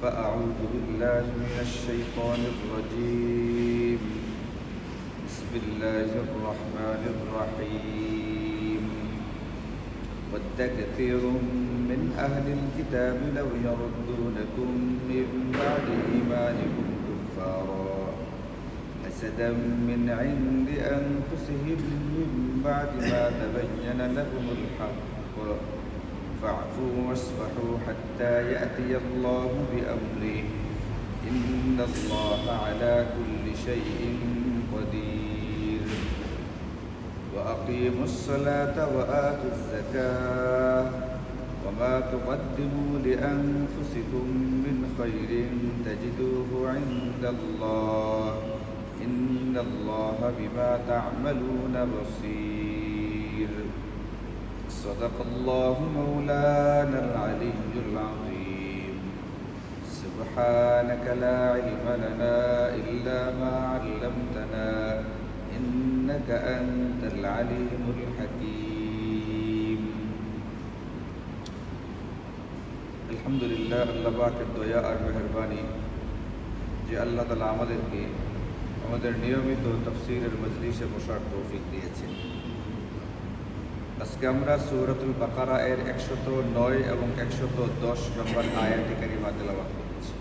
فأعوذ بالله من الشيطان الرجيم. بسم الله الرحمن الرحيم. ود كثير من أهل الكتاب لو يردونكم من بعد إيمانكم كفارا حسدا من عند أنفسهم من بعد ما تبين لهم الحق فاعفوا واصفحوا حتى يأتي الله بأمره. إن الله على كل شيء قدير. وأقيموا الصلاة وآتوا الزكاة وما تقدموا لأنفسكم من خير تجدوه عند الله. إن الله بما تعملون بصير. صدق الله مولانا العلي العظيم سبحانك لا علم لنا إلا ما علمتنا إنك أنت العليم الحكيم الحمد لله আল্লাহ পাকের দয়া আর মেহরবানি যে আল্লাহ তালা আমাদেরকে আমাদের নিয়মিত তফসিরের মজলিসে বসার তৌফিক দিয়েছেন আজকে আমরা সৌরাতুল বাকারা এর একশত নয় এবং একশত দশ নম্বর আয়াতি কারিমা তেলাবাদ করেছি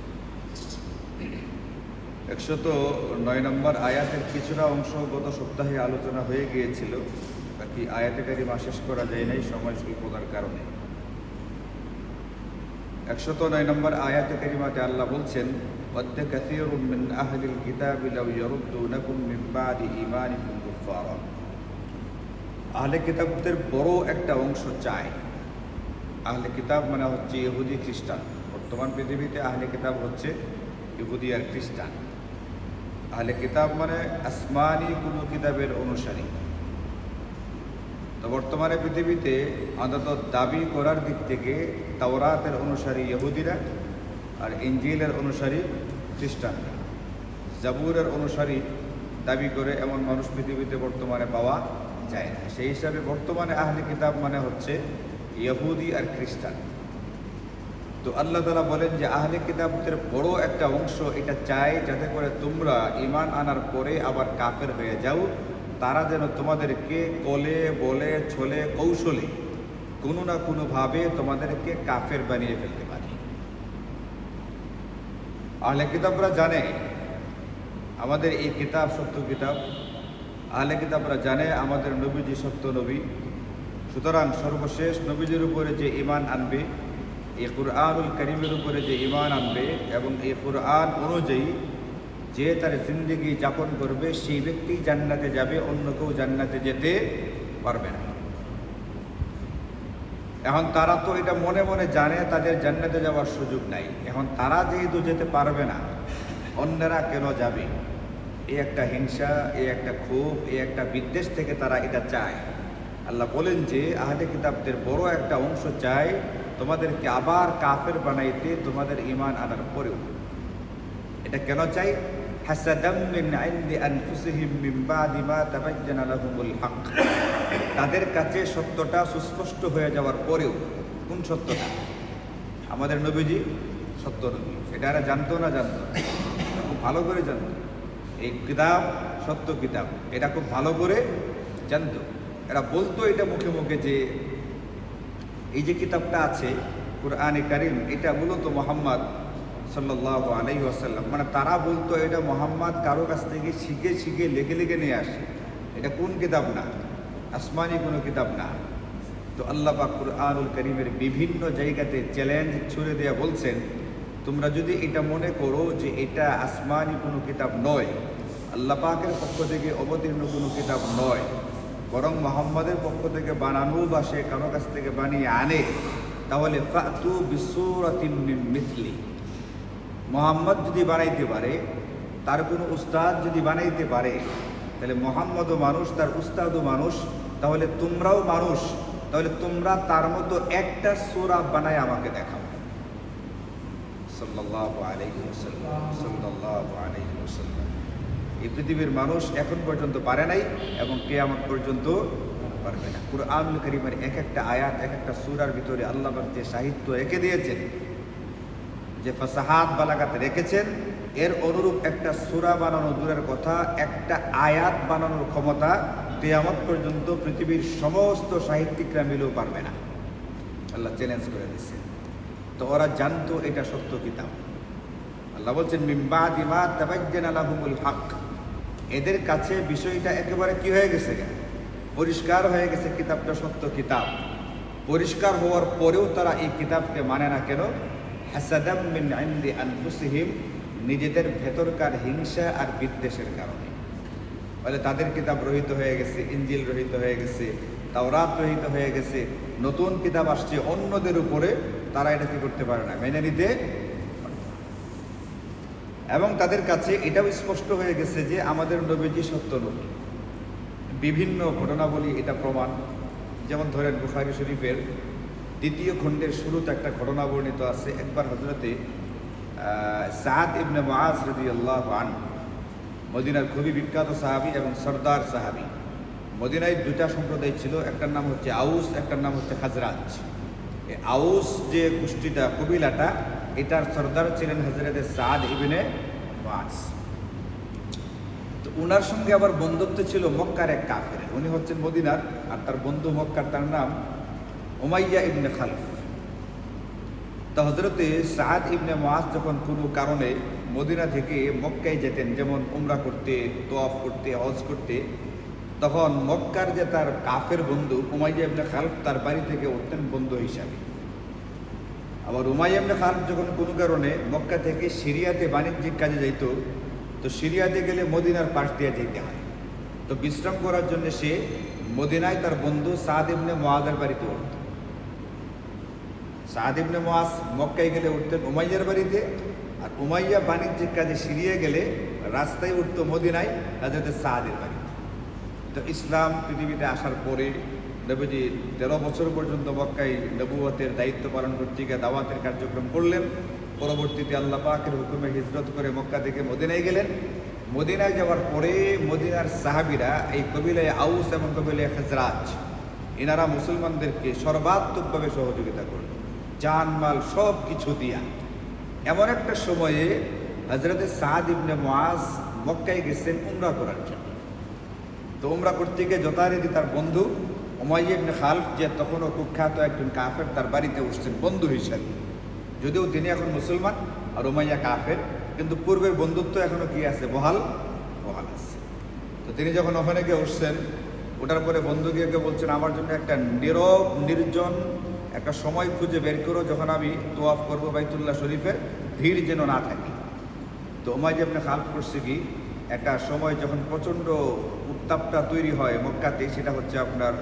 একশত নয় নম্বর আয়াতের কিছুটা অংশ গত সপ্তাহে আলোচনা হয়ে গিয়েছিল বাকি আয়াতে কারিমা শেষ করা যায় নাই সময় স্বল্পতার কারণে একশত নয় নম্বর আয়াতে কারিমাতে আল্লাহ বলছেন ود كثير من أهل الكتاب لو يردونكم من بعد إيمانكم كفارا আহলে কিতাবদের বড় একটা অংশ চায়। আহলে কিতাব মানে হচ্ছে ইহুদি খ্রিস্টান। বর্তমান পৃথিবীতে আহলে কিতাব হচ্ছে ইহুদি আর খ্রিস্টান। আহলে কিতাব মানে আসমানি কোনো কিতাবের অনুসারী। তো বর্তমানে পৃথিবীতে অন্তত দাবি করার দিক থেকে তাওরাতের অনুসারী ইহুদিরা আর ইঞ্জিলের অনুসারী খ্রিস্টানরা। জাবুরের অনুসারী দাবি করে এমন মানুষ পৃথিবীতে বর্তমানে পাওয়া যায় না। সেই হিসাবে বর্তমানে আহলে কিতাব মানে হচ্ছে ইহুদি আর খ্রিস্টান। তো আল্লাহ তালা বলেন যে আহলে কিতাবদের বড় একটা অংশ এটা চায় যাতে করে তোমরা ইমান আনার পরে আবার কাফের হয়ে যাও। তারা যেন তোমাদেরকে কলে, বলে, ছলে, কৌশলে কোনো না কোনোভাবে তোমাদেরকে কাফের বানিয়ে ফেলতে পারে। আহলে কিতাবরা জানে, আমাদের এই কিতাব সত্য কিতাব আহলে কিতাবরা জানে, আমাদের নবীজি সত্য নবী। সুতরাং সর্বশেষ নবীজির উপরে যে ইমান আনবে এই কুরআনুল করিমের উপরে যে ইমান আনবে এবং এই কুরআন অনুযায়ী যে তার জিন্দগি যাপন করবে, সেই ব্যক্তি জান্নাতে যাবে, অন্য কেউ জান্নাতে যেতে পারবে না। এখন তারা তো এটা মনে মনে জানে, তাদের জান্নাতে যাওয়ার সুযোগ নাই। এখন তারা যেহেতু যেতে পারবে না, অন্যরা কেন যাবে? এই একটা হিংসা এই একটা ক্ষোভ এই একটা বিদ্বেষ থেকে তারা এটা চায়। আল্লাহ বলেন যে, আহলে কিতাবদের বড় একটা অংশ চায়, তোমাদেরকে আবার কাফের বানাইতে তোমাদের ইমান আনার পরেও। এটা কেন চাই তাদের কাছে সত্যটা সুস্পষ্ট হয়ে যাওয়ার পরেও, কোন সত্যটা? আমাদের নবীজি সত্য নবী। এটা এরা জানতো না জানতো খুব ভালো করে জানতো। এই কিতাব, সত্য কিতাব, এটা খুব ভালো করে জানতো। এরা বলতো এটা মুখে মুখে যে, এই যে কিতাবটা আছে, কোরআনে কারিম, এটা মূলত মোহাম্মদ সাল্লাহ আলাই আসাল্লাম মানে তারা বলতো এটা মোহাম্মদ কারও কাছ থেকে শিখে শিখে লেখে লেখে নিয়ে আসে। এটা কোন কিতাব না? আসমানি কোনো কিতাব না। তো আল্লাহ পাক কুরআনুল করিমের বিভিন্ন জায়গাতে চ্যালেঞ্জ ছুড়ে দেয়া বলছেন, তোমরা যদি এটা মনে করো যে এটা আসমানি কোনো কিতাব নয় আল্লাহ পাকের পক্ষ থেকে অবতীর্ণ কোনো কিতাব নয়, বরং মোহাম্মদের পক্ষ থেকে বানানো বা সে কারও কাছ থেকে বানিয়ে আনে। তাহলে ফাতু মিথলি মোহাম্মদ যদি বানাইতে পারে, তার কোনো উস্তাদ যদি বানাইতে পারে, তাহলে মোহাম্মদও মানুষ, তার উস্তাদও মানুষ, তাহলে তোমরাও মানুষ, তাহলে তোমরা তার মতো একটা সোরা বানায় আমাকে দেখাও। সাল্লাল্লাহু আলাইহি ওয়াসাল্লাম, সাল্লাল্লাহু আলাইহি ওয়াসাল্লাম। এই পৃথিবীর মানুষ এখন পর্যন্ত পারে নাই এবং কেয়ামত পর্যন্ত পারবে না। কুরআনুল কারীমের এক একটা আয়াত এক একটা সূরার ভিতরে আল্লাহ যে সাহিত্য এঁকে দিয়েছেন, যে ফাসাহাত বালাগাত রেখেছেন, এর অনুরূপ একটা সুরা বানানো দূরের কথা, একটা আয়াত বানানোর ক্ষমতা কেয়ামত পর্যন্ত পৃথিবীর সমস্ত সাহিত্যিকরা মিলেও পারবে না। আল্লাহ চ্যালেঞ্জ করে দিচ্ছে তো ওরা জানতো এটা সত্য কিতাব। আল্লাহ বলছেন মিম্বা দিমা তাবাজ্জান আলাহুমুল হক। এদের কাছে বিষয়টা একেবারে কি হয়ে গেছে? পরিষ্কার হয়ে গেছে কিতাবটা সত্য কিতাব। পরিষ্কার হওয়ার পরেও তারা এই কিতাবকে মানে না কেন? হাসাদাম ইনদি আনফুসিহিম নিজেদের ভেতরকার হিংসা আর বিদ্বেষের কারণে। বলে তাদের কিতাব রহিত হয়ে গেছে, ইঞ্জিল রহিত হয়ে গেছে, তাওরাত রহিত হয়ে গেছে, নতুন কিতাব আসছে, অন্যদের উপরে তারা এটা কি করতে পারে না? মেনে নিতে এবং তাদের কাছে এটাও স্পষ্ট হয়ে গেছে যে আমাদের নবীজি সত্য নবী। বিভিন্ন ঘটনাবলী এটা প্রমাণ। যেমন ধরেন বুখারি শরীফের দ্বিতীয় খণ্ডের শুরুতে একটা ঘটনা বর্ণিত আছে। একবার হজরতে সাদ ইবনে মাস রদি আল্লাহ আন মদিনার খুবই বিখ্যাত সাহাবি এবং সর্দার সাহাবি। মদিনায় দুটা সম্প্রদায় ছিল, একটার নাম হচ্ছে আউস, একটার নাম হচ্ছে হাজরাজ আউস যে গোষ্ঠীটা, কবিলাটা এটার সর্দার ছিলেন হজরতে সাদ ইবনে মাস তো উনার সঙ্গে আবার বন্ধুত্ব ছিল মক্কার এক কাফের। উনি হচ্ছেন মদিনার, আর তার বন্ধু মক্কার তার নাম ওমাইয়া ইবনে খালফ। তো হজরতে সাদ ইবনে মাস যখন কোনো কারণে মদিনা থেকে মক্কায় যেতেন, যেমন উমরা করতে, তোয়াফ করতে, হজ করতে, তখন মক্কার যে তার কাফের বন্ধু উমাইয়া ইবনে খালফ তার বাড়ি থেকে উঠতেন বন্ধু হিসাবে। আবার উমাইয়া ইবনে খালফ যখন কোনো কারণে মক্কা থেকে সিরিয়াতে বাণিজ্যিক কাজে যাইতো, তো সিরিয়াতে গেলে মদিনার পাশ দিয়ে যেতে হয়। তো বিশ্রাম করার জন্য সে মদিনায় তার বন্ধু সাদ ইবনে মোয়াজের বাড়িতে উঠত। সাদ ইবনে মোয়াজ মক্কায় গেলে উঠতেন উমাইয়ার বাড়িতে, আর উমাইয়া বাণিজ্যিক কাজে সিরিয়ে গেলে রাস্তায় উঠতো মদিনায় রাজাদের সাদের বাড়িতে। তো ইসলাম পৃথিবীতে আসার পরে নবীজি তেরো বছর পর্যন্ত মক্কায় নবুয়তের দায়িত্ব পালন করতে গিয়ে দাওয়াতের কার্যক্রম করলেন। পরবর্তীতে আল্লাহ পাকের হুকুমে হিজরত করে মক্কা থেকে মদিনায় গেলেন। মদিনায় যাওয়ার পরে মদিনার সাহাবিরা এই কবিলায় আউস এবং কবিলায় হেজরাজ এনারা মুসলমানদেরকে সর্বাত্মকভাবে সহযোগিতা করল। জানমাল সব কিছু দিয়া। এমন একটা সময়ে হজরতে সাদ ইবনে মোয়াজ মক্কায় গেছেন উমরা করার জন্য। তো উমরা করতে গিয়ে যথারীতি তার বন্ধু উমাইয়া ইবনে খালফ যে তখনও কুখ্যাত একজন কাফের, তার বাড়িতে উঠছেন বন্ধু হিসাবে। যদিও তিনি এখন মুসলমান আর ওমাইয়া কাফের, কিন্তু পূর্বের বন্ধুত্ব এখনও কি আছে? বহাল? বহাল আছে। তো তিনি যখন ওখানে গিয়ে উঠছেন ওটার পরে বন্ধু গিয়ে বলছেন, আমার জন্য একটা নীরব, নির্জন একটা সময় খুঁজে বের করো যখন আমি তোয়াফ করব বাইতুল্লাহ শরীফের ভিড় যেন না থাকে। তো ওমাই যে আপনি খালফ করছে কি? একটা সময় যখন প্রচণ্ড উত্তাপটা তৈরি হয় মক্কাতে, সেটা হচ্ছে আপনার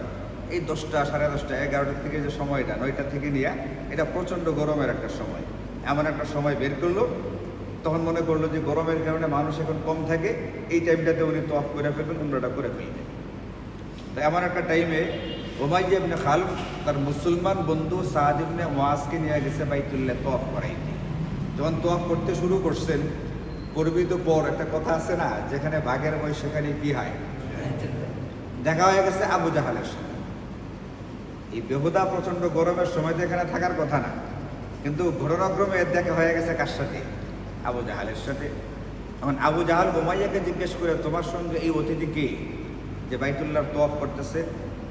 এই দশটা সাড়ে দশটা, এগারোটার থেকে যে সময়টা নয়টা থেকে নিয়ে এটা প্রচণ্ড গরমের একটা সময়। এমন একটা সময় বের করল, তখন মনে করল যে গরমের কারণে মানুষ এখন কম থাকে, এই টাইমটাতে উনি তো অফ করে ফেলবেন, উমরাটা করে ফেলবেন। তো এমন একটা টাইমে ওমাইয়া ইবনে খালফ, তার মুসলমান বন্ধু ইবনে ওয়াজকে নিয়ে গেছে বাইতুল্লাহ তোয়াফ করাইতে। যখন তোয়াফ করতে শুরু করছেন করবি তো পর একটা কথা আছে না, যেখানে বাঘের বই সেখানে কি হয়? দেখা হয়ে গেছে আবু জাহালের সাথে এই বেহুদা প্রচণ্ড গরমের সময় তো এখানে থাকার কথা না। কিন্তু ঘটনাক্রমে এর দেখা হয়ে গেছে কার সাথে? আবু জাহালের সাথে। এখন আবু জাহাল উমাইয়াকে জিজ্ঞেস করে, তোমার সঙ্গে এই অতিথি কে? যে বাইতুল্লাহর তোয়াফ করতেছে।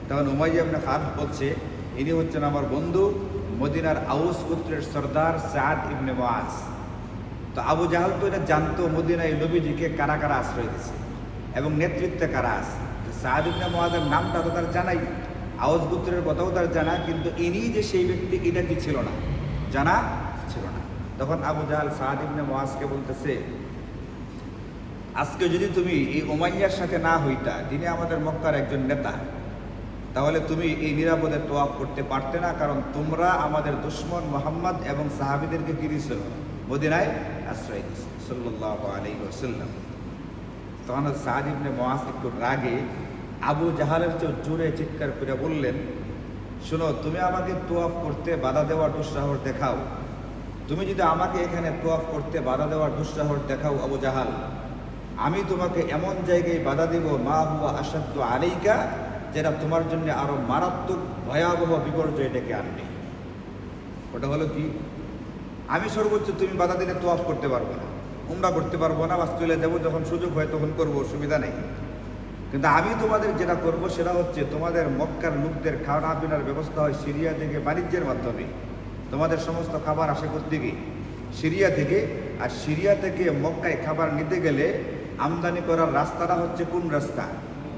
তখন উমাইয়া আপনি খাদ বলছে, ইনি হচ্ছেন আমার বন্ধু মদিনার আউস গোত্রের সর্দার সাদ ইবনে ওয়াজ তো আবু জাহাল তো এটা জানতো, মদিনায় নবীজিকে কারা কারা আশ্রয় দিছে এবং নেতৃত্বে কারা আছে। সাদ ইবনে মোয়াজের নামটা তো তার জানাই। আওয়াজ গোত্রের কথাও তার জানা, কিন্তু ইনি যে সেই ব্যক্তি, এটা কি ছিল না? জানা ছিল না। তখন আবু জাহাল সাদ ইবনে মোয়াজকে বলতেছে, আজকে যদি তুমি এই ওমাইয়ার সাথে না হইতা তিনি আমাদের মক্কার একজন নেতা, তাহলে তুমি এই নিরাপদে তোয়াফ করতে পারতে না, কারণ তোমরা আমাদের দুশ্মন মোহাম্মদ এবং সাহাবিদেরকে দিয়েছিল মদিনায় আশ্রয় দিয়েছে। সাল্লাহ আলী ওসাল্লাম তখন সাহাদ ইবনে মোয়াজ একটু রাগে আবু জাহালের চেয়ে জোরে চিৎকার করে বললেন, শোনো, তুমি আমাকে তোয়াফ করতে বাধা দেওয়ার দুঃসাহস দেখাও। তুমি যদি আমাকে এখানে তোয়াফ করতে বাধা দেওয়ার দুঃসাহস দেখাও, আবু জাহাল, আমি তোমাকে এমন জায়গায় বাধা দেব, মা হুয়া আসাদ্দ আলাইকা, যেটা তোমার জন্য আরও মারাত্মক ভয়াবহ বিপর্যয় ডেকে আনবে। ওটা হলো কি? আমি সর্বোচ্চ তুমি বাধা দিলে তোয়াফ করতে পারব না, উমরা করতে পারব না, বাস চলে যাব, যখন সুযোগ হয় তখন করব, অসুবিধা নেই। কিন্তু আমি তোমাদের যেটা করব সেটা হচ্ছে তোমাদের মক্কার লোকদের খাওয়া পিনার ব্যবস্থা হয় সিরিয়া থেকে বাণিজ্যের মাধ্যমে। তোমাদের সমস্ত খাবার আসে করতে সিরিয়া থেকে। আর সিরিয়া থেকে মক্কায় খাবার নিতে গেলে আমদানি করার রাস্তাটা হচ্ছে কোন রাস্তা?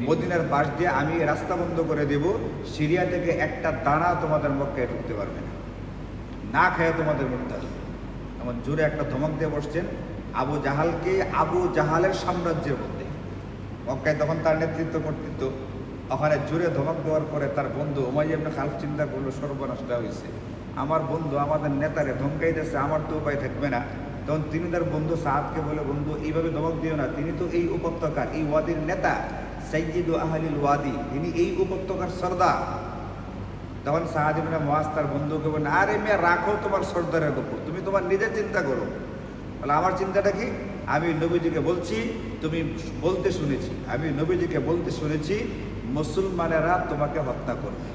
মদিনার পাশ দিয়ে আমি রাস্তা বন্ধ করে দেব। সিরিয়া থেকে একটা দানা তোমাদের মক্কায় ঢুকতে পারবে না। না খেয়ে তোমাদের মরতে হবে। এমন জোরে একটা ধমক দিয়ে বসছেন আবু জাহালকে আবু জাহালের সাম্রাজ্যের মধ্যে। মক্কায় তখন তার নেতৃত্ব কর্তৃত্ব ওখানে জোরে ধমক দেওয়ার পরে তার বন্ধু ওমাই এমনি খাল চিন্তা করল, সর্বনাশটা হয়েছে আমার বন্ধু আমাদের নেতারে ধমকাই দিচ্ছে আমার তো উপায় থাকবে না। তখন তিনি তার বন্ধু সাহাদকে বলে, বন্ধু, এইভাবে ধমক দিও না। তিনি তো এই উপত্যকার, এই ওয়াদির নেতা সাইজিদু আহলিল ওয়াদি। তিনি এই উপত্যকার সর্দার। তখন সাহাদিবিনা মহাজ তার বন্ধুকে বলে, আরে মেয়ে, রাখো তোমার সর্দারের গল্প তুমি তোমার নিজের চিন্তা করো। বলে আমার চিন্তাটা কি? আমি নবীজিকে বলছি, তুমি বলতে শুনেছি। আমি নবীজিকে বলতে শুনেছি, মুসলমানেরা তোমাকে হত্যা করবে।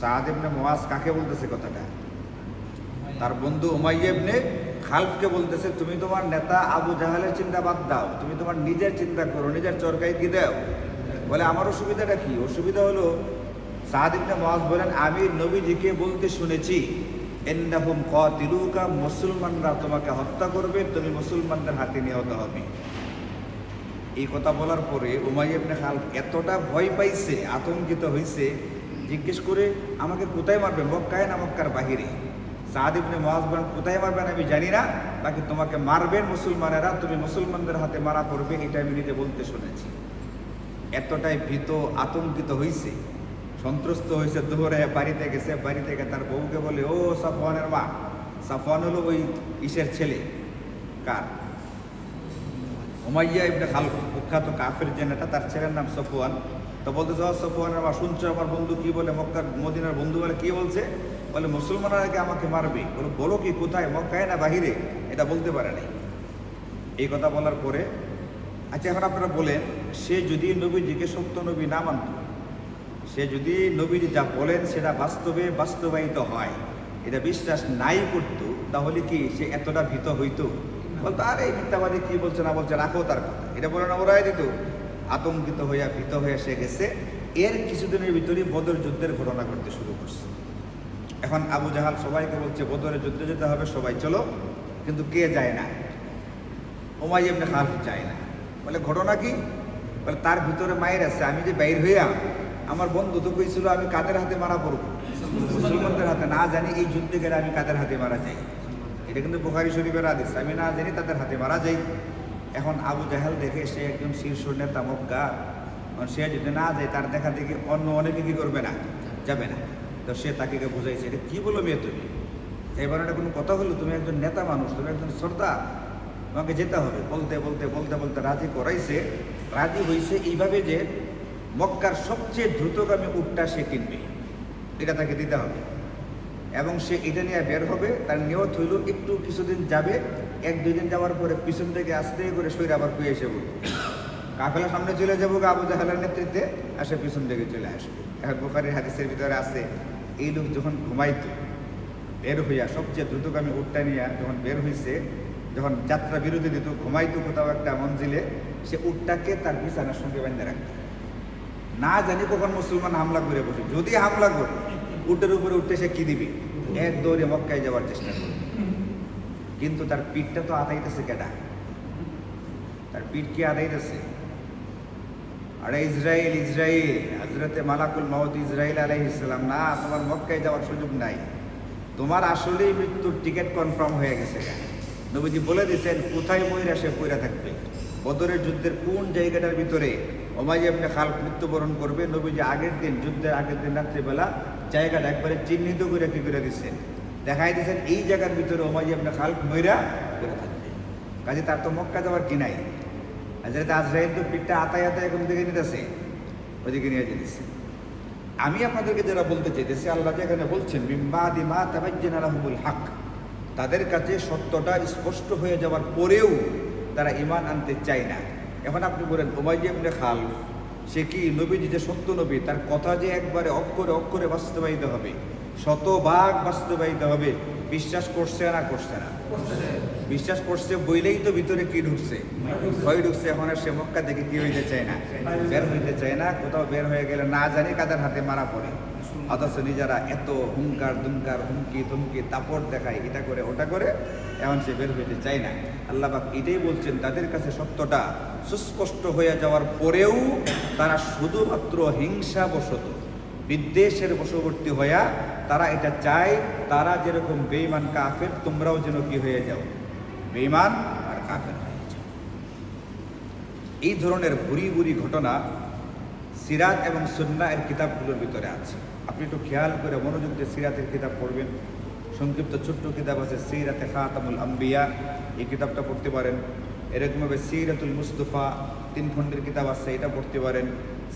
সাহাদিবনে মহাজ কাকে বলতেছে কথাটা? তার বন্ধু উমাইয়েবনে খালফকে বলতেছে, তুমি তোমার নেতা আবু জাহালের চিন্তা বাদ দাও। তুমি তোমার নিজের চিন্তা করো, নিজের চরকাই কি দাও। বলে আমার অসুবিধাটা কি? অসুবিধা হলো সাহাদিবনে মহাজ বলেন, আমি নবীজিকে বলতে শুনেছি। এন্নাহুম কাতিলুকা, মুসলমানরা তোমাকে হত্যা করবে, তুমি মুসলমানদের হাতে নিহত হবে। এই কথা বলার পরে উমাইয়াবনে খাল এতটা ভয় পাইছে, আতঙ্কিত হয়েছে জিজ্ঞেস করে, আমাকে কোথায় মারবে? মক্কায় না মক্কার বাহিরে? সাদ ইবনে মুআজ বলেন, কোথায় মারবেন আমি জানি না, বাকি তোমাকে মারবেন মুসলমানেরা, তুমি মুসলমানদের হাতে মারা পড়বে, এটা আমি নিজে বলতে শুনেছি। এতটাই ভীত, আতঙ্কিত হয়েছে সন্ত্রস্ত হয়েছে দোহরে বাড়িতে গেছে বাড়ি থেকে তার বউকে বলে, ও সাফওয়ানের মা। সাফওয়ান হলো ওই ইসের ছেলে। কার? উমাইয়া ইবনে খালফ কুখ্যাত কাফের যে তার ছেলের নাম সফওয়ান। তো বলতে যাওয়া সফওয়ানের মা, শুনছো আমার বন্ধু কি বলে? মক্কার মদিনার বন্ধু বলে কি বলছে? বলে, মুসলমানরা আগে আমাকে মারবে। বলে, বলো কি, কোথায়? মক্কায় না বাহিরে? এটা বলতে পারে নাই। এই কথা বলার পরে আচ্ছা এখন আপনারা বলেন, সে যদি নবী নবীজিকে সত্য নবী না মানত? সে যদি নবীজি যা বলেন সেটা বাস্তবে বাস্তবায়িত হয়, এটা বিশ্বাস নাই করতো, তাহলে কি সে এতটা ভীত হইতো? বলতো, আরে এই মিথ্যাবাদী কি বলছে না বলছে, রাখো তার কথা। এটা বলে না, ওরাই দিত। আতঙ্কিত হইয়া, ভীত হয়ে সে গেছে। এর কিছুদিনের ভিতরেই বদর যুদ্ধের ঘটনা ঘটতে শুরু করছে। এখন আবু জাহাল সবাইকে বলছে, বদরের যুদ্ধে যেতে হবে, সবাই চলো। কিন্তু কে যায় না? ওমাই এমনি খালফ যায় না। বলে, ঘটনা কি? বলে, তার ভিতরে মায়ের আছে, আমি যে বাইর হইয়া আমার বন্ধু তো কইছিল, আমি কাদের হাতে মারা পড়ব? মুসলমানদের হাতে, না জানি এই যুদ্ধে গেলে আমি কাদের হাতে মারা যাই। এটা কিন্তু বুখারি শরীফের আদেশ আমি না জানি তাদের হাতে মারা যাই। এখন আবু জাহাল দেখে সে একজন শীর্ষ নেতা, মক্কা। সে যদি না যায়, তার দেখা দেখি অন্য অনেকে কি করবে না, যাবে না। তো সে তাকে বুঝাইছে, এটা কী বলো মেয়ে তুমি? এবার এটা কোনো কথা হলো? তুমি একজন নেতা মানুষ, তুমি একজন সর্দার। তোমাকে যেতে হবে। বলতে বলতে বলতে বলতে রাজি করাইছে। রাজি হয়েছে এইভাবে যে মক্কার সবচেয়ে দ্রুতগামী উটটা সে কিনবে। এটা তাকে দিতে হবে। এবং সে এটা নিয়ে বের হবে, তার নিয়ত হইল, একটু কিছুদিন যাবে, এক, দুই দিন যাওয়ার পরে পিছন থেকে আস্তে করে শরীর আবার কুয়ে এসে বলবে। কাফেলা সামনে চলে যাব আবু জাহালের নেতৃত্বে, আর সে পিছন থেকে চলে আসবে। এখন বুখারির হাদিসের ভিতরে আছে, এই লোক যখন ঘুমাইতো, বের হইয়া সবচেয়ে দ্রুতগামী উটটা নিয়ে যখন বের হইছে, যখন যাত্রা বিরতি দিত, ঘুমাইতো কোথাও একটা মঞ্জিলে, সে উটটাকে তার বিছানার সঙ্গে বেঁধে রাখতো। না জানি কখন মুসলমান হামলা করে বসে। যদি হামলা করে, উটের উপরে উঠতে সে কি দিবে? এক দৌড়ে মক্কায় যাওয়ার চেষ্টা করবে। কিন্তু তার পিঠটা তো আদাইতেছে কেডা? তার পিঠ কি আদাইতেছে আরে ইসরায়েল ইসরায়েল হজরতে মালাকুল মাহমদ ইসরায়েল আলাই ইসলাম না, তোমার মক্কায় যাওয়ার সুযোগ নাই। তোমার আসলেই মৃত্যুর টিকিট কনফার্ম হয়ে গেছে নবীজি বলে দিয়েছেন, কোথায় ময়রা সে পইরা থাকবে? বদরের যুদ্ধের কোন জায়গাটার ভিতরে ওমাই আপনি খাল মৃত্যুবরণ করবে। নবীজি আগের দিন, যুদ্ধের আগের দিন রাত্রিবেলা জায়গাটা একবারে চিহ্নিত করে কি করে দিচ্ছেন দেখাই দিয়েছেন এই জায়গার ভিতরে ওমাই আপনি খাল ময়রা করে থাকবে। কাজে তার তো মক্কা যাওয়ার কি নাই। হাজরত আজরাইল তো পিঠটা আতায় আতায় কোন দিকে নিতেছে। ওদিকে নিয়ে যেতেছে। আমি আপনাদেরকে যারা বলতে চাইতেছি, আল্লাহ যেখানে বলছেন বিম্বাদি মা তাবাজ্জিন আলাহুল হক তাদের কাছে সত্যটা স্পষ্ট হয়ে যাওয়ার পরেও তারা ইমান আনতে চায় না। এখন আপনি বলেন ওমাই এমনি খাল সে কি নবীজি, যে সত্য নবী, তার কথা যে একবারে অক্ষরে অক্ষরে বাস্তবায়িত হবে, শতভাগ বাস্তবায়িত হবে, বিশ্বাস করছে না করছে না? বিশ্বাস করছে বইলেই তো ভিতরে কি ঢুকছে? ভয় ঢুকছে, এখন আর সে মক্কা দেখে কি হইতে চায় না? বের হইতে চায় না, কোথাও বের হয়ে গেলে না জানি কাদের হাতে মারা পড়ে। অথচ নিজেরা এত হুঙ্কার, দুঙ্কার, হুমকি তুমকি তাপড় দেখায়, এটা করে, ওটা করে, এখন সে বের হইতে চায় না। আল্লাহ পাক এটাই বলছেন, তাদের কাছে সত্যটা সুস্পষ্ট হয়ে যাওয়ার পরেও তারা শুধুমাত্র হিংসাবশত, বিদ্বেষের বশবর্তী হইয়া তারা এটা চায়, তারা যেরকম বেঈমান কাফের, তোমরাও যেন কি হয়ে যাও। বেঈমান আর কাফের হয়ে যাও। এই ধরনের ভুরি ভুরি ঘটনা সিরাত এবং সুন্না এর কিতাবগুলোর ভিতরে আছে। আপনি একটু খেয়াল করে মনোযোগ দিয়ে সিরাতের কিতাব পড়বেন। সংক্ষিপ্ত ছোট্ট কিতাব আছে সিরাতে খাতামুল আম্বিয়া। এই কিতাবটা পড়তে পারেন। এরকমভাবে সিরাতুল মুস্তফা তিন খণ্ডের কিতাব আছে, এটা পড়তে পারেন।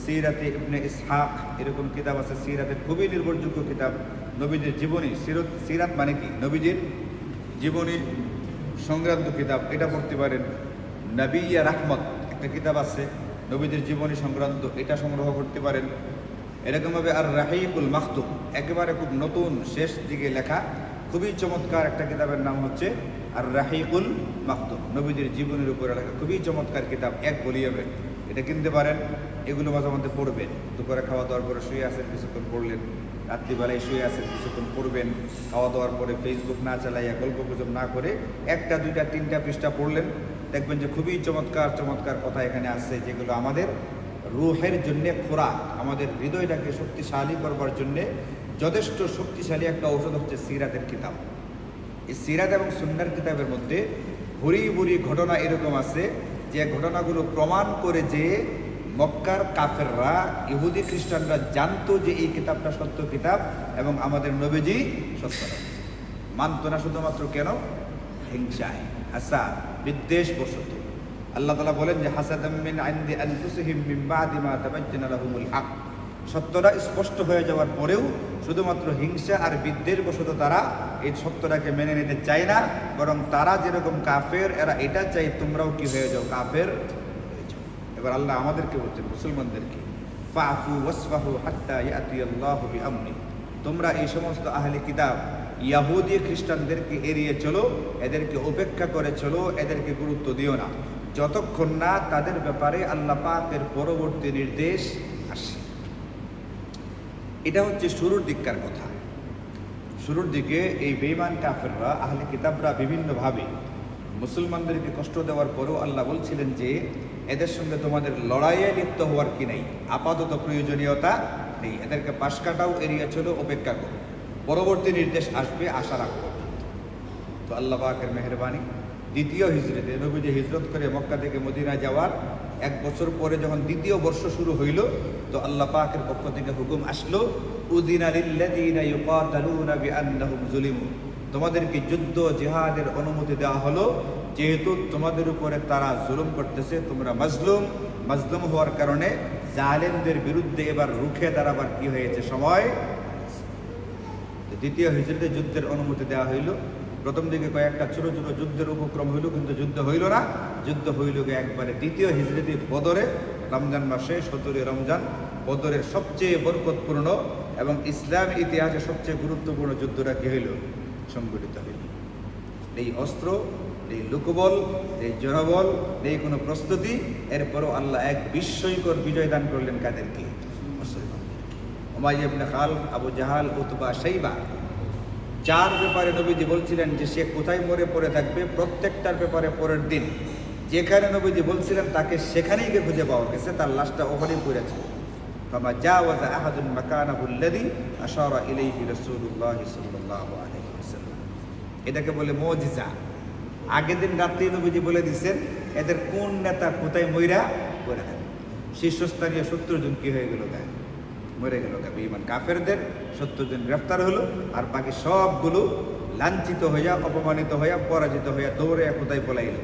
সিরাতে ইবনে ইসহাক, এরকম কিতাব আছে, সিরাতের খুবই নির্ভরযোগ্য কিতাব। নবীজির জীবনী, সিরত, সিরাত মানে কি? নবীজির জীবনী সংক্রান্ত কিতাব, এটা পড়তে পারেন। নবিয়া রাহমত, একটা কিতাব আছে নবীদের জীবনী সংক্রান্ত, এটা সংগ্রহ করতে পারেন। এরকমভাবে আর রাহিকুল মাহতুম একেবারে খুব নতুন শেষ দিকে লেখা, খুবই চমৎকার একটা কিতাবের নাম হচ্ছে আর রাহিকুল মাহতুম নবীদের জীবনের উপরে লেখা খুবই চমৎকার কিতাব, এক বলিয়াবেন এটা কিনতে পারেন, এগুলো মাঝে মধ্যে পড়বেন। দুপুরে খাওয়া দাওয়ার পরে শুয়ে আসেন কিছুক্ষণ পড়লেন, রাত্রিবেলায় শুয়ে আসেন কিছুক্ষণ পড়বেন, খাওয়া দাওয়ার পরে ফেসবুক না চালাইয়া গল্প গুজব না করে একটা, দুইটা, তিনটা পৃষ্ঠা পড়লেন, দেখবেন যে খুবই চমৎকার চমৎকার কথা এখানে আসছে, যেগুলো আমাদের রুহের জন্যে খোরাক, আমাদের হৃদয়টাকে শক্তিশালী করবার জন্যে যথেষ্ট শক্তিশালী একটা ঔষধ হচ্ছে সিরাতের কিতাব। এই সিরাত এবং সুন্নার কিতাবের মধ্যে ভুরি ভুরি ঘটনা এরকম আছে যে ঘটনাগুলো প্রমাণ করে যে মক্কার কাফেররা, ইহুদি খ্রিস্টানরা জানতো যে এই কিতাবটা সত্য কিতাব এবং আমাদের নবীজি সত্য। মানত না শুধুমাত্র কেন? হিংসায় হাসা বিদ্বেষ বসত আল্লাহ তালা বলেন যে, হাসাদাম মিন আইন্দি আনফুসিহিম মিন বাদি মা তাবাজ্জানা লাহুমুল হক। সত্যটা স্পষ্ট হয়ে যাওয়ার পরেও শুধুমাত্র হিংসা আর বিদ্বেষ বশত তারা এই সত্যটাকে মেনে নিতে চায় না, বরং তারা যেরকম কাফের, এরা এটা চাই তোমরাও কি হয়ে যাও, কাফের এবার আল্লাহ আমাদেরকে বলছেন, মুসলমানদেরকে ফাফু ওয়াসফাহু হাত্তা ইয়াতি আল্লাহু বিআমরি তোমরা এই সমস্ত আহলে কিতাব, ইয়াহুদি খ্রিস্টানদেরকে এড়িয়ে চলো, এদেরকে উপেক্ষা করে চলো, এদেরকে গুরুত্ব দিও না। যতক্ষণ না তাদের ব্যাপারে আল্লাহ পাকের পরবর্তী নির্দেশ আসে। এটা হচ্ছে শুরুর দিককার কথা। শুরুর দিকে এই বেইমান কাফেররা, আহলে কিতাবরা বিভিন্নভাবে মুসলমানদেরকে কষ্ট দেওয়ার পরেও আল্লাহ বলছিলেন যে, এদের সঙ্গে তোমাদের লড়াইয়ে লিপ্ত হওয়ার কি নেই, আপাতত প্রয়োজনীয়তা নেই। এদেরকে পাশ কাটাও, এড়িয়ে চলো, অপেক্ষা করো। পরবর্তী নির্দেশ আসবে আশা রাখো। তো আল্লাহ পাকের মেহরবানি। দ্বিতীয় হিজরতে নবীজি হিজরত করে মক্কা থেকে মদিনা যাওয়ার এক বছর পরে যখন দ্বিতীয় বর্ষ শুরু হইল, তো আল্লাহ পাকের পক্ষ থেকে হুকুম আসলো তোমাদেরকে যুদ্ধ, জিহাদের অনুমতি দেওয়া হলো, যেহেতু তোমাদের উপরে তারা জুলুম করতেছে, তোমরা মাজলুম। মাজলুম হওয়ার কারণে জালেমদের বিরুদ্ধে এবার রুখে দাঁড়াবার কি হয়েছে সময়? দ্বিতীয় হিজরতে যুদ্ধের অনুমতি দেওয়া হইল। প্রথম দিকে কয়েকটা ছোট ছোট যুদ্ধের উপক্রম হইল, কিন্তু যুদ্ধ হইল না। যুদ্ধ হইল একবারে দ্বিতীয় হিজরতি বদরে, রমজান মাসে সতেরোই রমজান বদরের সবচেয়ে বরকতপূর্ণ এবং ইসলামী ইতিহাসে সবচেয়ে গুরুত্বপূর্ণ যুদ্ধটা কি হইল? সংগঠিত হইল। এই অস্ত্র এই লোকবল এই জনবল এই কোনো প্রস্তুতি। এরপরও আল্লাহ এক বিস্ময়কর বিজয় দান করলেন কাদেরকে? মুসলমানদেরকে Ibn Khalaf, Abu Jahl, Utba Shaiba যার ব্যাপারে নবীজি বলছিলেন যে সে কোথায় মরে পড়ে থাকবে, প্রত্যেকটার ব্যাপারে পরের দিন। যেখানে নবীজি বলছিলেন তাকে সেখানেই গিয়ে খুঁজে পাওয়া গেছে, তার লাশটা ওখানেই পড়েছে। ফামা জাওয়াজা আহাদুন মাকানাহু আল্লাযী আশারা ইলাইহি রাসূলুল্লাহ সাল্লাল্লাহু আলাইহি ওয়াসাল্লাম। এটাকে বলে মুজিজা। আগের দিন রাত্রি নবীজি বলে দিচ্ছেন এদের কোন নেতা কোথায় মইরা পড়ে থাকবে? শীর্ষস্থানীয় সত্তর জন কি হয়ে গেল গায়ে? মরে গেল বেঈমান কাফেরদের সত্তর জন গ্রেফতার হলো, আর বাকি সবগুলো লাঞ্ছিত হইয়া, অপমানিত হইয়া, পরাজিত হইয়া দৌড়ে কোথায় পলাইল?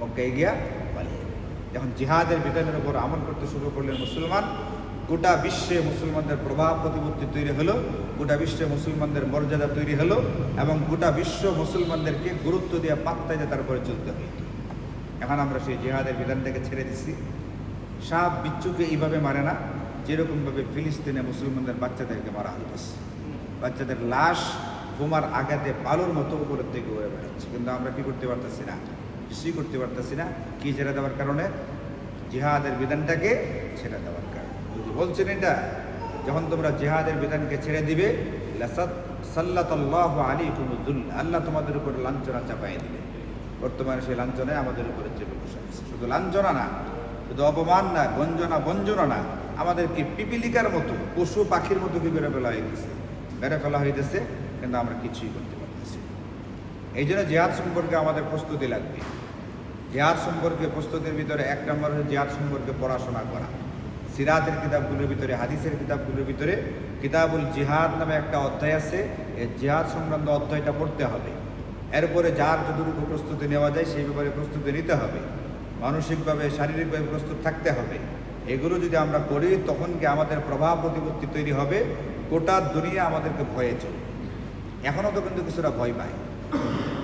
মক্কায় গিয়া পালিয়ে যখন জিহাদের বিধানের উপর আমল করতে শুরু করলেন মুসলমান, গোটা বিশ্বে মুসলমানদের প্রভাব প্রতিপত্তি তৈরি হলো, গোটা বিশ্বে মুসলমানদের মর্যাদা তৈরি হলো, এবং গোটা বিশ্ব মুসলমানদেরকে গুরুত্ব দিয়ে পাত্তা দিয়ে তারপরে চলতে হইল। এখন আমরা সেই জিহাদের বিধানটাকে ছেড়ে দিচ্ছি সাপ বিচ্ছুকে এইভাবে মারে না যেরকমভাবে ফিলিস্তিনে মুসলমানদের বাচ্চাদেরকে মারা হইতেছে। বাচ্চাদের লাশ বোমার আঘাতে বালুর মতো উপরের দিকে উড়ে বেড়াচ্ছে। কিন্তু আমরা কি করতে পারতেছি না? কিছুই করতে পারতেছি না। কি ছেড়ে দেওয়ার কারণে? জিহাদের বিধানটাকে ছেড়ে দেওয়ার কারণে। যদি বলছেন এটা, যখন তোমরা জিহাদের বিধানকে ছেড়ে দিবে লাসাত সাল্লাতাল্লাহু আলাইকুম দুল্লাহ আল্লাহ তোমাদের উপরে লাঞ্ছনা চাপাই দিবে। বর্তমানে সেই লাঞ্ছনায় আমাদের উপরে চেপে বসে শুধু লাঞ্ছনা না, শুধু অপমান না গঞ্জনা বঞ্জনা না আমাদেরকে পিপিলিকার মতো, পশু পাখির মতো কি বেড়ে ফেলা গেছে? বেড়ে ফেলা হইতেছে কিন্তু আমরা কিছুই করতে পারতেছি এই জন্য জেহাদ সম্পর্কে আমাদের প্রস্তুতি লাগবে। জেহাদ সম্পর্কে প্রস্তুতির ভিতরে এক নম্বর হচ্ছে জেহাদ সম্পর্কে পড়াশোনা করা। সিরাতের কিতাবগুলোর ভিতরে, হাদিসের কিতাবগুলোর ভিতরে কিতাবুল জিহাদ নামে একটা অধ্যায় আছে। এই জিহাদ সংক্রান্ত অধ্যায়টা পড়তে হবে। এরপরে যার যতটুকু প্রস্তুতি নেওয়া যায়, সেই ব্যাপারে প্রস্তুতি নিতে হবে। মানসিকভাবে, শারীরিকভাবে প্রস্তুত থাকতে হবে। এগুলো যদি আমরা করি, তখন কি আমাদের প্রভাব প্রতিপত্তি তৈরি হবে? গোটা দুনিয়া আমাদেরকে ভয়ে চলবে। এখনও তো কিন্তু কিছুটা ভয় পায়।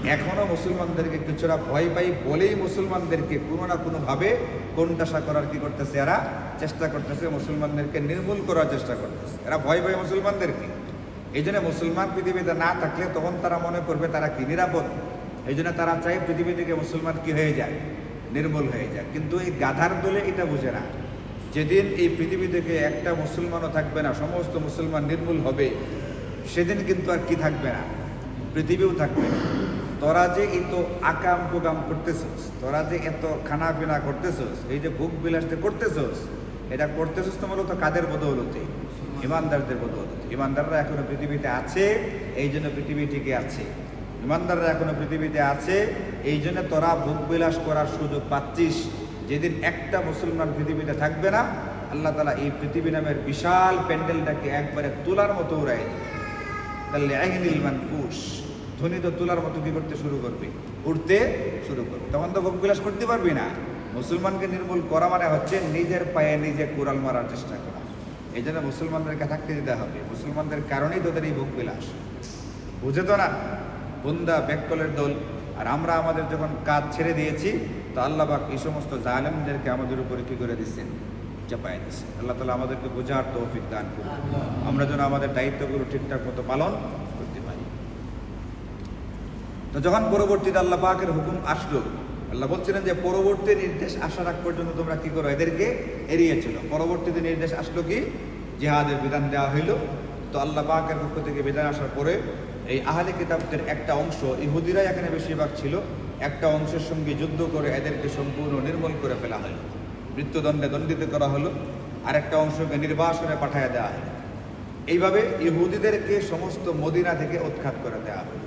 এখনও মুসলমানদেরকে কিছুটা ভয় পাই বলেই মুসলমানদেরকে কোনো না কোনোভাবে কোনটাশা করার কি করতেছে এরা? চেষ্টা করতেছে মুসলমানদেরকে নির্মূল করার চেষ্টা করতেছে। এরা ভয় পায় মুসলমানদেরকে এই জন্য মুসলমান পৃথিবীতে না থাকলে তখন তারা মনে করবে তারা কি নিরাপদ? এই জন্য তারা চাই পৃথিবী থেকে মুসলমান কি হয়ে যায়? নির্মূল হয়ে যায়। কিন্তু এই গাধার দলে এটা বুঝে না। যেদিন এই পৃথিবী থেকে একটা মুসলমানও থাকবে না, সমস্ত মুসলমান নির্মূল হবে, সেদিন কিন্তু আর কি থাকবে না? পৃথিবীও থাকবে না। তোরা যে এত আকাম কুকাম করতেছস, তোরা যে এত খানা পিনা করতেছস, এই যে ভোগ বিলাসতে করতেছস, এটা করতেছস তো মূলত কাদের বদৌলতে? ইমানদারদের বদৌলতে। ইমানদাররা এখনও পৃথিবীতে আছে, এই জন্য পৃথিবী টিকে আছে। ইমানদাররা এখনও পৃথিবীতে আছে, এই জন্য তোরা ভোগ বিলাস করার সুযোগ পাচ্ছিস। যেদিন একটা মুসলমান পৃথিবীতে থাকবে না, আল্লাহ তালা এই পৃথিবী নামের বিশাল প্যান্ডেলটাকে একবারে তোলার মতো উড়াই তাহলে আহিনিল মানফুস তো তোলার মতো কি করতে শুরু করবে? উঠতে শুরু করবে। তখন তো ভোগবিলাস করতে পারবি না। মুসলমানকে নির্মূল করা মানে হচ্ছে নিজের পায়ে নিজে কোরাল মারার চেষ্টা করা। এই জন্য মুসলমানদেরকে থাকতে দিতে হবে। মুসলমানদের কারণেই তোদের এই ভোগবিলাস বুঝে তো না, বুন্দা ব্যাককলের দল। আর আমরা আমাদের যখন কাজ ছেড়ে দিয়েছি তো আল্লাহ পাক এই সমস্ত জালেমদেরকে আমাদের উপরে কি করে দিচ্ছেন? চাপাই দিচ্ছে। আল্লাহ তালা আমাদেরকে বোঝার তৌফিক দান করুন। আমরা যেন আমাদের দায়িত্বগুলো ঠিকঠাক মতো পালন করতে পারি। তো যখন পরবর্তীতে আল্লাহ পাকের হুকুম আসলো, আল্লাহ বলছিলেন যে, পরবর্তী নির্দেশ আসার আগ পর্যন্ত তোমরা কি করো? এদেরকে এড়িয়ে ছিল পরবর্তীতে নির্দেশ আসলো কি? জেহাদের বিধান দেওয়া হইল। তো আল্লাহ পাকের পক্ষ থেকে বিধান আসার পরে এই আহলে কিতাবদের একটা অংশ, ইহুদিরাই এখানে বেশিরভাগ ছিল। একটা অংশের সঙ্গে যুদ্ধ করে এদেরকে সম্পূর্ণ নির্মূল করে ফেলা হলো। মৃত্যুদণ্ডে দণ্ডিত করা হলো আর একটা অংশকে নির্বাসনে পাঠায় দেওয়া হলো। এইভাবে ইহুদিদেরকে সমস্ত মদিনা থেকে উৎখাত করে দেওয়া হলো।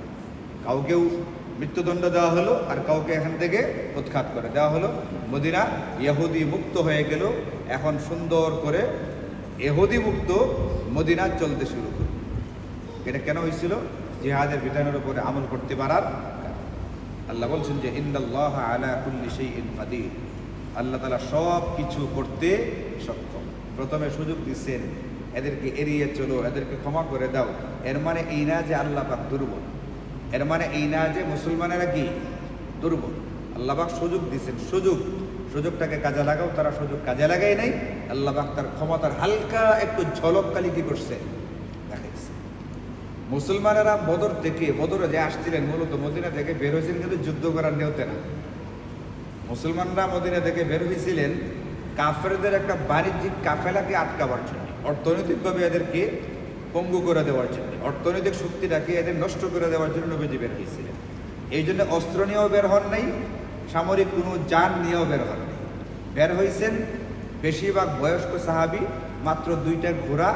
কাউকেও মৃত্যুদণ্ড দেওয়া হলো আর কাউকে এখান থেকে উৎখাত করে দেওয়া হলো। মদিনা ইহুদি মুক্ত হয়ে গেল। এখন সুন্দর করে এহুদি মুক্ত মদিনা চলতে শুরু করল। এটা কেন হয়েছিল? জিহাদের বিধানের উপরে আমল করতে পারার। আল্লাহ বলছেন যে ইন্দাল্লাহ আলা কুল্লি শাইইন কাদির। আল্লাহ তালা সব কিছু করতে সক্ষম। প্রথমে সুযোগ দিচ্ছেন, এদেরকে এড়িয়ে চলো, এদেরকে ক্ষমা করে দাও। এর মানে এই না যে আল্লাহ পাক দুর্বল। এর মানে এই না যে মুসলমানেরা কি? দুর্বল। আল্লাহ পাক সুযোগ দিচ্ছেন, সুযোগ। সুযোগটাকে কাজে লাগাও, তারা সুযোগ কাজে লাগাই নাই। আল্লাহ পাক তার ক্ষমতার হালকা একটু ঝলককালি কি করছে। মুসলমানেরা বদর থেকে, বদরে যে আসছিলেন মূলত, মদিনা থেকে বের হয়েছিলেন কিন্তু যুদ্ধ করার নিয়তে না। মুসলমানরা মদিনা থেকে বের হয়েছিলেন, কাফেরদের একটা বাণিজ্যিক কাফেলাকে আটকাবার জন্য অর্থনৈতিকভাবে এদেরকে পঙ্গু করে দেওয়ার জন্য, অর্থনৈতিক শক্তিটাকে এদের নষ্ট করে দেওয়ার জন্য নবীজি বের হয়েছিলেন। এই জন্য অস্ত্র নিয়েও বের হন নাই, সামরিক কোনো যান নিয়েও বের হন নাই। বের হয়েছেন বেশিরভাগ বয়স্ক সাহাবি, মাত্র দুইটা ঘোড়া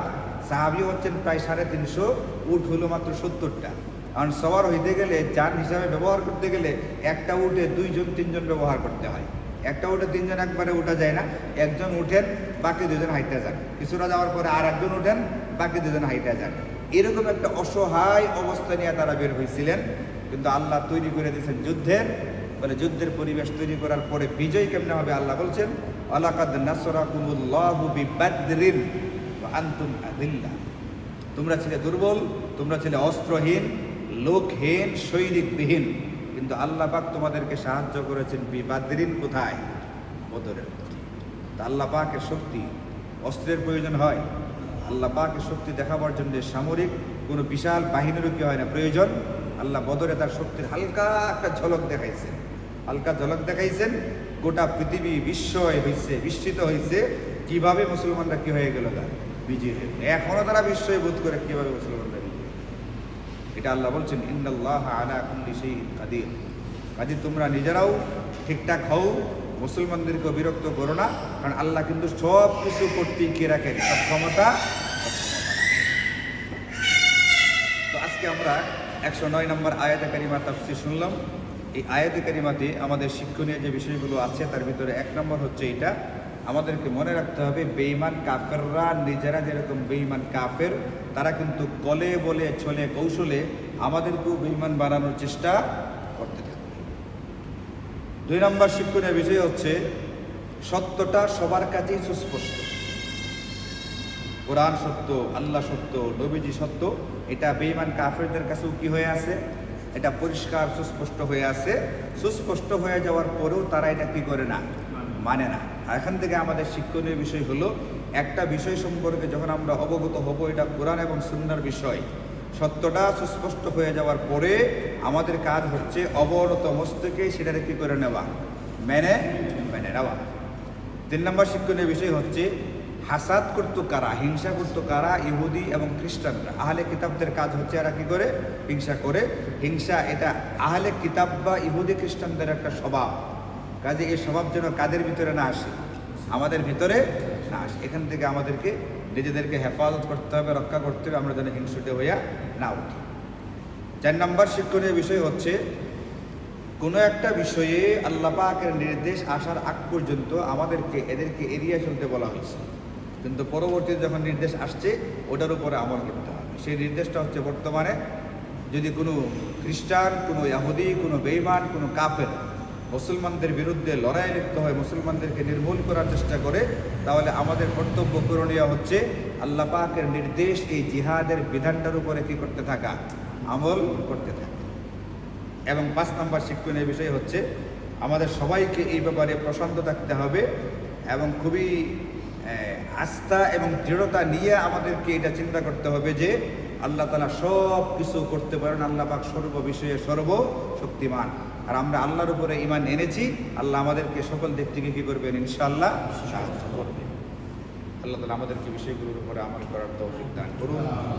সাহাবি হচ্ছেন প্রায় সাড়ে তিনশো, উট হলো মাত্র সত্তরটা। কারণ সবার হইতে গেলে যান হিসাবে ব্যবহার করতে গেলে, একটা উঠে দুইজন, তিনজন ব্যবহার করতে হয়। একটা উঠে তিনজন, একবারে উঠা যায় না। একজন উঠেন, বাকি দুজন হাইটা যান। কিছুটা যাওয়ার পরে আর একজন উঠেন, বাকি দুজন হাইটা যান। এরকম একটা অসহায় অবস্থা নিয়ে তারা বের হয়েছিলেন কিন্তু আল্লাহ তৈরি করে দিয়েছেন যুদ্ধের। বলে যুদ্ধের পরিবেশ তৈরি করার পরে বিজয় কেমনে হবে আল্লাহ বলছেন আলাকাদ নাসরাকুমুল্লাহু বিবাদরিন। আনতুম আদিল্লা। তোমরা ছিলে দুর্বল, তোমরা ছিলে অস্ত্রহীন, লোকহীন, সৈনিকবিহীন। কিন্তু আল্লাহ পাক তোমাদেরকে সাহায্য করেছেন বিবাদরিন কোথায়? বদরের তা আল্লাহ পাকের শক্তি অস্ত্রের প্রয়োজন হয়। আল্লাহ পাকের শক্তি দেখাবার জন্য সামরিক কোনো বিশাল বাহিনীরও কি হয় না। প্রয়োজন? আল্লাহ বদরে তার শক্তির হালকা একটা ঝলক দেখাইছেন। হালকা ঝলক দেখাইছেন, গোটা পৃথিবী বিস্ময় হয়েছে বিস্মিত হয়েছে কীভাবে মুসলমানরা কি হয়ে গেল তার? বিজয়ী হয়ে গেল। এখনও তারা বিস্ময় বোধ করে কীভাবে মুসলমানরা বিজয়ী এটা আল্লাহ বলছেন ইন্দাল্লাহ আলা কুল্লি শাইইন কাদির। কাজে তোমরা নিজেরাও ঠিকঠাক হও মুসলমানদেরকে বিরক্ত করো না, কারণ আল্লাহ কিন্তু সব কিছু করতেই কে রাখেন সব ক্ষমতা তো আজকে আমরা একশো নয় নম্বর আয়াতে কারিমা তাফসির শুনলাম। এই আয়াতে কারিমাতে আমাদের শিক্ষণীয় যে বিষয়গুলো আছে, তার ভিতরে এক নম্বর হচ্ছে এটা আমাদেরকে মনে রাখতে হবে বেইমান কাফেররা নিজেরা যেরকম বেইমান কাফের, তারা কিন্তু কলে, বলে, ছলে, কৌশলে আমাদেরকেও বেইমান বানানোর চেষ্টা করতে থাকবে দুই নম্বর শিক্ষণীয় বিষয় হচ্ছে, সত্যটা সবার কাছেই সুস্পষ্ট। কোরআন সত্য, আল্লাহ সত্য, নবীজি সত্য, এটা বেঈমান কাফেরদের কাছেও কি হয়ে আছে? এটা পরিষ্কার, সুস্পষ্ট হয়ে আছে। সুস্পষ্ট হয়ে যাওয়ার পরেও তারা এটা কি করে না? মানে না। এখান থেকে আমাদের শিক্ষণীয় বিষয় হলো, একটা বিষয় সম্পর্কে যখন আমরা অবগত হব, এটা কোরআন এবং সুন্নার বিষয়। সত্যটা সুস্পষ্ট হয়ে যাওয়ার পরে আমাদের কাজ হচ্ছে অবনত মস্তকে সেটাকে কী করে নেওয়া? মেনে মেনে নেওয়া। তিন নম্বর শিক্ষণীয় বিষয় হচ্ছে, হাসাদ করতো কারা, হিংসা করতো কারা, ইহুদি এবং খ্রিস্টানরা? আহলে কিতাবদের কাজ হচ্ছে এরা কী করে? হিংসা করে। হিংসা এটা আহলে কিতাব বা ইহুদি খ্রিস্টানদের একটা স্বভাব। কাজে এই স্বভাব যেন কাদের ভিতরে না আসে, আমাদের ভিতরে না আসে। এখান থেকে আমাদেরকে নিজেদেরকে হেফাজত করতে হবে, রক্ষা করতে হবে, আমরা যেন হিংসুটে হইয়া না উঠি। চার নম্বর শিক্ষণীয় বিষয় হচ্ছে, কোনো একটা বিষয়ে আল্লাহ পাকের নির্দেশ আসার আগ পর্যন্ত আমাদেরকে, এদেরকে এড়িয়ে চলতে বলা হয়েছে। কিন্তু পরবর্তীতে যখন নির্দেশ আসছে, ওটার উপরে আমল করতে হবে। সেই নির্দেশটা হচ্ছে বর্তমানে যদি কোনো খ্রিস্টান, কোনো ইয়াহুদি, কোনো বেইমান কোনো কাফের মুসলমানদের বিরুদ্ধে লড়াই লিপ্ত হয় মুসলমানদেরকে নির্মূল করার চেষ্টা করে, তাহলে আমাদের কর্তব্য করণীয় হচ্ছে আল্লাহ পাকের নির্দেশ এই জিহাদের বিধানটার উপরে কি করতে থাকা, আমল করতে থাকা। এবং পাঁচ নম্বর শিক্ষণীয় বিষয় হচ্ছে, আমাদের সবাইকে এই ব্যাপারে প্রশান্ত থাকতে হবে এবং খুবই আস্থা এবং দৃঢ়তা নিয়ে আমাদেরকে এটা চিন্তা করতে হবে যে আল্লাহ তালা সব কিছু করতে পারেন, আল্লাহ পাক সর্ব বিষয়ে সর্ব শক্তিমান আর আমরা আল্লাহর উপরে ইমান এনেছি, আল্লাহ আমাদেরকে সকল দিক থেকে কী করবেন? ইনশাআল্লাহ সাহায্য করবেন। আল্লাহ তালা আমাদেরকে বিষয়গুলোর উপরে আমল করার তৌফিক দান করুন।